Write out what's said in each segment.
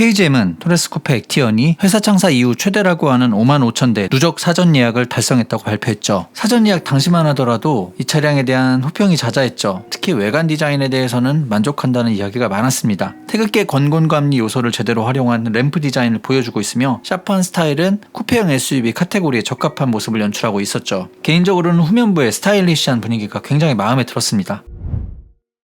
KGM은 토레스 쿠페 액티언이 회사 창사 이후 최대라고 하는 5만 5천 대 누적 사전 예약을 달성했다고 발표했죠. 사전 예약 당시만 하더라도 이 차량에 대한 호평이 잦아했죠. 특히 외관 디자인에 대해서는 만족한다는 이야기가 많았습니다. 태극기의 건곤감리 요소를 제대로 활용한 램프 디자인을 보여주고 있으며 샤프한 스타일은 쿠페형 SUV 카테고리에 적합한 모습을 연출하고 있었죠. 개인적으로는 후면부의 스타일리시한 분위기가 굉장히 마음에 들었습니다.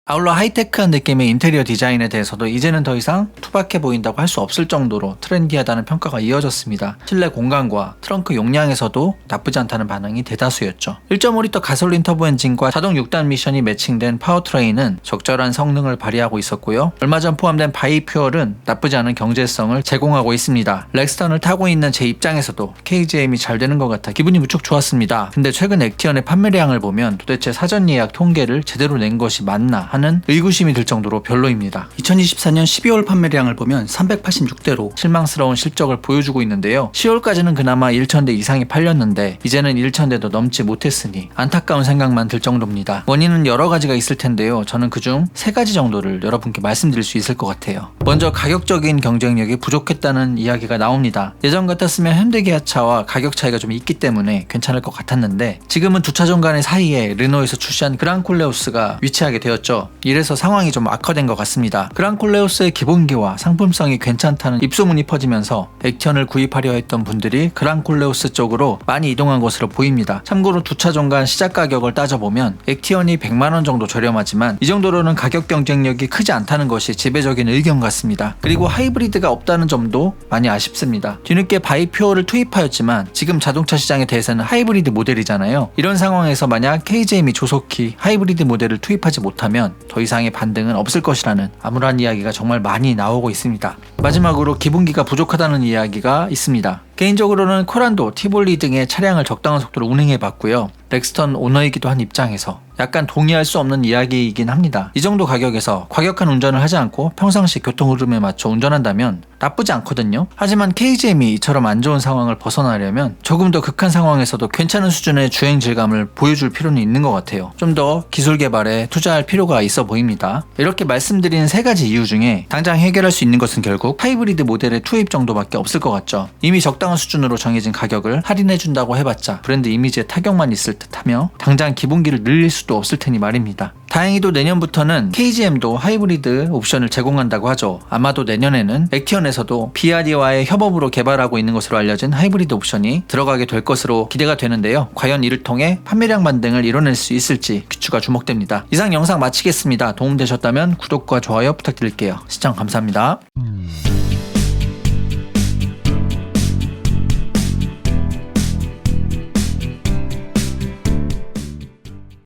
아울러 하이테크한 느낌의 인테리어 디자인에 대해서도 이제는 더 이상 투박해 보인다고 할 수 없을 정도로 트렌디하다는 평가가 이어졌습니다. 실내 공간과 트렁크 용량에서도 나쁘지 않다는 반응이 대다수였죠. 1.5리터 가솔린 터보 엔진과 자동 6단 미션이 매칭된 파워트레인은 적절한 성능을 발휘하고 있었고요. 얼마 전 포함된 바이퓨얼은 나쁘지 않은 경제성을 제공하고 있습니다. 렉스턴을 타고 있는 제 입장에서도 KGM이 잘 되는 것 같아 기분이 무척 좋았습니다. 근데 최근 액티언의 판매량을 보면 도대체 사전 예약 통계를 제대로 낸 것이 맞나 하는 의구심이 들 정도로 별로입니다. 2024년 12월 판매량을 보면 386대로 실망스러운 실적을 보여주고 있는데요. 10월까지는 그나마 1,000대 이상이 팔렸는데 이제는 1,000대도 넘지 못했으니 안타까운 생각만 들 정도입니다. 원인은 여러 가지가 있을 텐데요. 저는 그중 세 가지 정도를 여러분께 말씀드릴 수 있을 것 같아요. 먼저 가격적인 경쟁력이 부족했다는 이야기가 나옵니다. 예전 같았으면 현대기아차와 가격 차이가 좀 있기 때문에 괜찮을 것 같았는데 지금은 두 차종 간의 사이에 르노에서 출시한 그랑콜레오스가 위치하게 되었죠. 이래서 상황이 좀 악화된 것 같습니다. 그랑콜레오스의 기본기와 상품성이 괜찮다는 입소문이 퍼지면서 액션을 구입하려 했던 분들이 그랑콜레오스 쪽으로 많이 이동한 것으로 보입니다. 참고로 두 차 종 간 시작 가격을 따져보면 액티언이 100만원 정도 저렴하지만 이 정도로는 가격 경쟁력이 크지 않다는 것이 지배적인 의견 같습니다. 그리고 하이브리드가 없다는 점도 많이 아쉽습니다. 뒤늦게 바이퓨어를 투입하였지만 지금 자동차 시장에 대해서는 하이브리드 모델이잖아요. 이런 상황에서 만약 KJM이 조속히 하이브리드 모델을 투입하지 못하면 더 이상의 반등은 없을 것이라는 암울한 이야기가 정말 많이 나오고 있습니다. 마지막으로 기본기가 부족하다는 이야기가 있습니다. 개인적으로는 코란도, 티볼리 등의 차량을 적당한 속도로 운행해 봤고요. 렉스턴 오너이기도 한 입장에서 약간 동의할 수 없는 이야기이긴 합니다. 이 정도 가격에서 과격한 운전을 하지 않고 평상시 교통 흐름에 맞춰 운전한다면 나쁘지 않거든요. 하지만 KGM이 이처럼 안 좋은 상황을 벗어나려면 조금 더 극한 상황에서도 괜찮은 수준의 주행 질감을 보여줄 필요는 있는 것 같아요. 좀 더 기술 개발에 투자할 필요가 있어 보입니다. 이렇게 말씀드린 세 가지 이유 중에 당장 해결할 수 있는 것은 결국 하이브리드 모델의 투입 정도밖에 없을 것 같죠. 이미 적당한 수준으로 정해진 가격을 할인해준다고 해봤자 브랜드 이미지에 타격만 있을 듯 하며 당장 기본기를 늘릴 수도 없을 테니 말입니다. 다행히도 내년부터는 KGM도 하이브리드 옵션을 제공한다고 하죠. 아마도 내년에는 액티언에서도 BRD와의 협업으로 개발하고 있는 것으로 알려진 하이브리드 옵션이 들어가게 될 것으로 기대가 되는데요. 과연 이를 통해 판매량 반등을 이뤄낼 수 있을지 귀추가 주목됩니다. 이상 영상 마치겠습니다. 도움되셨다면 구독과 좋아요 부탁드릴게요. 시청 감사합니다.